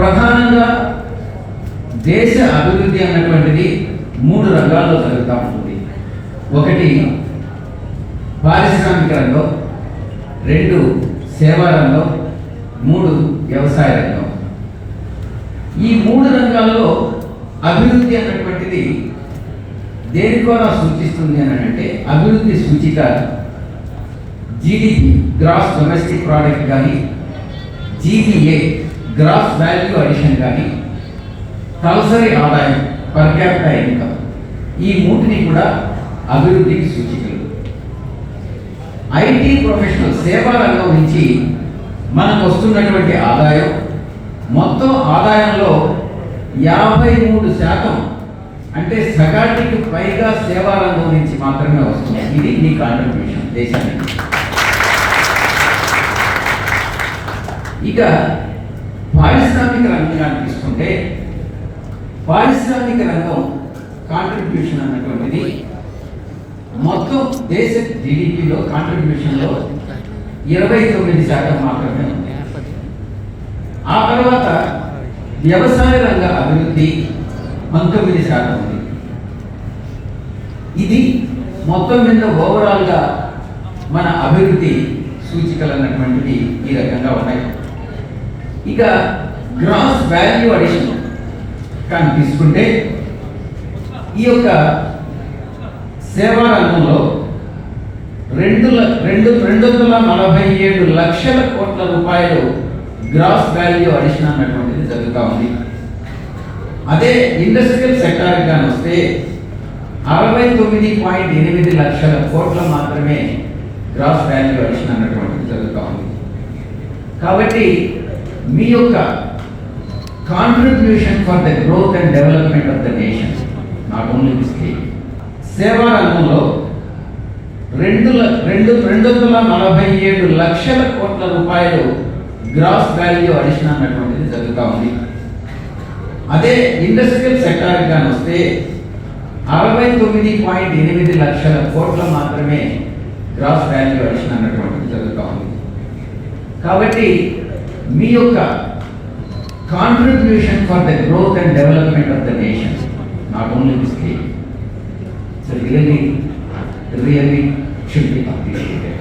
ప్రధానంగా దేశ అభివృద్ధి అన్నటువంటిది మూడు రంగాల్లో జరుగుతూ ఉంటుంది. ఒకటి పారిశ్రామిక రంగం రెండు సేవా రంగం మూడు వ్యవసాయ రంగం. ఈ మూడు రంగాల్లో అభివృద్ధి అన్నటువంటిది దేని ద్వారా సూచిస్తుంది అని అంటే అభివృద్ధి సూచిక జీడిపి గ్రాస్ డొమెస్టిక్ ప్రోడక్ట్ కానీ జీడిఏ గ్రాస్ వాల్యూ అడిషన్ కానీ తలసరి ఆదాయం పర్ క్యాపిటల్ ఇన్కమ్ ఈ మూటిని కూడా అభివృద్ధికి సూచికలు. ఐటీ ప్రొఫెషనల్ సేవా రంగం నుంచి మనకు వస్తున్నటువంటి ఆదాయం మొత్తం ఆదాయంలో యాభై మూడు శాతం అంటే సగాటికి పైగా సేవా రంగం నుంచి మాత్రమే వస్తుంది. ఇది మీ కాంట్రిబ్యూషన్ దేశానికి. ఇక పారిశ్రామిక రంగాన్ని తీసుకుంటే పారిశ్రామిక రంగం కాంట్రిబ్యూషన్ అన్నటువంటిది మొత్తం దేశ జీడిపిలో కాంట్రిబ్యూషన్లో ఇరవై తొమ్మిది శాతం మాత్రమే ఉంది. ఆ తర్వాత వ్యవసాయ రంగ అభివృద్ధి పంతొమ్మిది శాతం ఉంది. ఇది మొత్తం మీద ఓవరాల్గా మన అభివృద్ధి సూచికలు అన్నటువంటివి ఈ రకంగా ఉన్నాయి. ఇక గ్రాస్ వాల్యూ అడిషన్ కానీ తీసుకుంటే ఈ యొక్క సేవా రంగంలో రెండు రెండు రెండు వందల నలభై ఏడు లక్షల కోట్ల రూపాయలు గ్రాస్ వాల్యూ అడిషన్ అన్నటువంటిది జరుగుతూ ఉంది. అదే ఇండస్ట్రియల్ సెక్టార్ కానీ వస్తే అరవై తొమ్మిది పాయింట్ ఎనిమిది లక్షల కోట్ల మాత్రమే గ్రాస్ వాల్యూ అడిషన్ అన్నటువంటిది జరుగుతూ ఉంది. కాబట్టి మీ యొక్క contribution for the growth and development of the nation not only the state సేవా రంగంలో రెండు రెండు రెండు వందల నలభై ఏడు లక్షల కోట్ల రూపాయలు గ్రాస్ వాల్యూ అడిషన్ అన్నటువంటిది జరుగుతూ ఉంది. అదే ఇండస్ట్రియల్ సెక్టార్ కానీ వస్తే అరవై తొమ్మిది పాయింట్ ఎనిమిది లక్షల కోట్ల మాత్రమే గ్రాస్ వాల్యూ అడిషన్ అన్నటువంటిది జరుగుతూ ఉంది. కాబట్టి మీ యొక్క contribution for the growth and development of the nation not only the state so really really should be appreciated